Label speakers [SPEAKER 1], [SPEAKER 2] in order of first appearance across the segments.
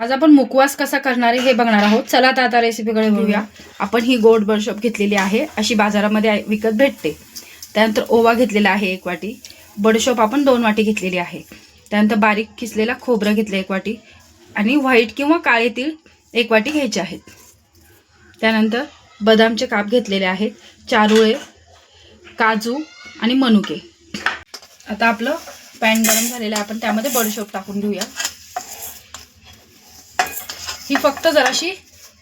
[SPEAKER 1] आज आपण मुकवास कसा करणार आहे हे बघणार आहोत. चला तर आता रेसिपीकडे बघूया आपण ही गोड बडशॉप घेतलेली आहे. अशी बाजारामध्ये विकत भेटते. त्यानंतर ओवा घेतलेला आहे एक वाटी. बडशॉप आपण दोन वाटी घेतलेली आहे. त्यानंतर बारीक किसलेला खोबरं घेतलं एक वाटी. आणि व्हाईट किंवा काळे तीळ एक वाटी घ्यायचे आहेत. त्यानंतर बदामचे काप घेतलेले आहेत. चारुळे काजू आणि मनुके. आता आपलं पॅन गरम झालेलं आहे. आपण त्यामध्ये बडशोप टाकून घेऊया. ही फक्त जराशी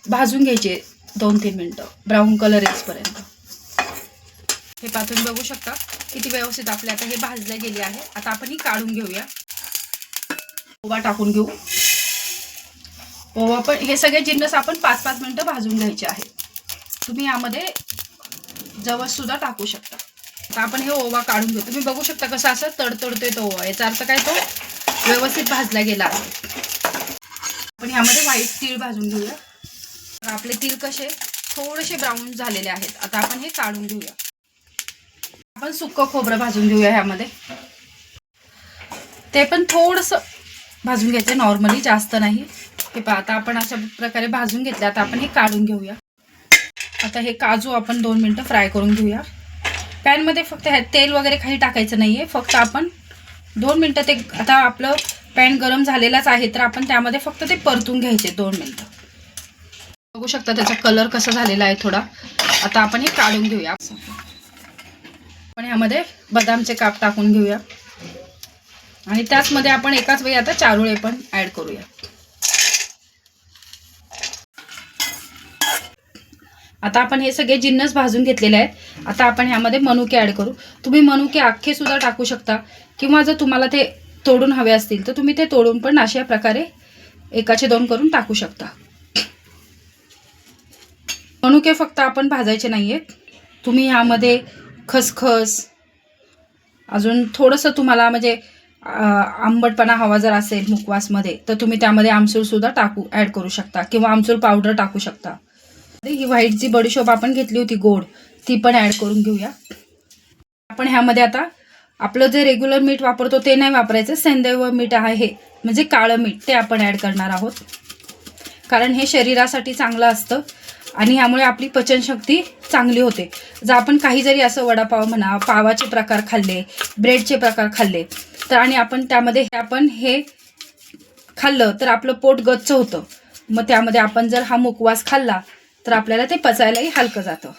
[SPEAKER 1] भाजून घ्यायची दोन तीन मिनटं. ब्राऊन कलर येईपर्यंत. हे पाहून बघू शकता किती व्यवस्थित आपले आता हे भाजले गेले आहे. आता आपण ही काढून घेऊया. ओवा टाकून घेऊ. ओवा पण हे सगळे जिन्नस आपण पाच पाच मिनटं भाजून घ्यायचे आहे तुम्ही यामध्ये जवससुद्धा टाकू शकता. आता आपण हे ओवा काढून घेऊ. तुम्ही बघू शकता कसं असं तडतडतोय तो ओवा. याचा अर्थ काय? तो व्यवस्थित भाजला गेला आहे. आपण ह्यामध्ये व्हाईट तीळ भाजून घेऊया. तर आपले तीळ कसे? थोडेसे ब्राऊन झालेले आहेत. आता आपण हे काढून घेऊया. आपण सुक्कं खोबरं भाजून घेऊया ह्यामध्ये. ते पण थोडंसं भाजून घ्यायचं नॉर्मली जास्त नाही. हे पहा आता आपण अशा प्रकारे भाजून घेतलं आता आपण हे काढून घेऊया. आता हे काजू आपण दोन मिनटं फ्राय करून घेऊया. पॅनमध्ये फक्त हे तेल वगैरे काही टाकायचं नाही आहे फक्त आपण दोन मिनटं ते आता आपलं पॅन गरम झालेलाच आहे तर आपण त्यामध्ये फक्त ते परतून घ्यायचे दोन मिनटं. बघू शकता त्याचा कलर कसा झालेला आहे थोडा. आता आपण हे काढून घेऊया. आपण ह्यामध्ये बदामचे काप टाकून घेऊया. आणि त्याचमध्ये आपण एकाच वेळी आता चारुळे पण ॲड करूया. आता आपण हे सगळे जिन्नस भाजून घेतलेले आहेत. आता आपण ह्यामध्ये मनुके ॲड करू. तुम्ही मनुके अख्खे सुद्धा टाकू शकता. किंवा जर तुम्हाला ते तोडून हवे असतील तर तुम्ही ते तोडून पण अशा प्रकारे एकाचे दोन करून टाकू शकता. मनुके फक्त आपण भाजायचे नाही आहेत तुम्ही ह्यामध्ये खसखस अजून थोडंसं तुम्हाला म्हणजे आंबटपणा हवा जर असेल मुकवासमध्ये तर तुम्ही त्यामध्ये आमसूरसुद्धा टाकू ॲड करू शकता किंवा आमसूर पावडर टाकू शकता. ही व्हाईट जी बडीशोप आपण घेतली होती गोड ती पण ॲड करून घेऊया. आपण ह्यामध्ये आता आपलं जे रेग्युलर मीठ वापरतो ते नाही वापरायचं. सेंदैव मीठ आहे हे. म्हणजे काळं मीठ ते आपण ॲड करणार आहोत. कारण हे शरीरासाठी चांगलं असतं. आणि ह्यामुळे आपली पचनशक्ती चांगली होते. जर आपण काही जरी असं वडापाव म्हणा पावाचे प्रकार खाल्ले ब्रेडचे प्रकार खाल्ले तर आणि आपण त्यामध्ये आपण हे खाल्लं तर आपलं पोट गच्च होतं. मग त्यामध्ये आपण जर हा मुकवास खाल्ला तर आपल्याला ते पचायलाही हलकं जातं.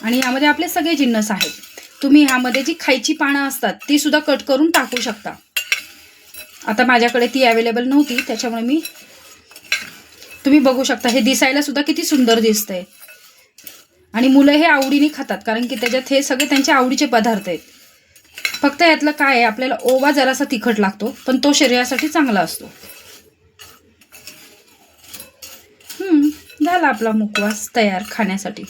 [SPEAKER 1] आणि यामध्ये आपले सगळे जिन्नस आहेत. तुम्ही ह्यामध्ये जी खायची पानं असतात ती सुद्धा कट करून टाकू शकता. आता माझ्याकडे ती अवेलेबल नव्हती त्याच्यामुळे मी तुम्ही बघू शकता हे दिसायला सुद्धा किती सुंदर दिसतंय. आणि मुलं हे आवडीने खातात कारण की त्याच्यात हे सगळे त्यांच्या आवडीचे पदार्थ आहेत. फक्त यातलं काय आहे आपल्याला ओवा जरासा तिखट लागतो पण तो शरीरासाठी चांगला असतो. झाला आपला मुकवास तयार खाण्यासाठी.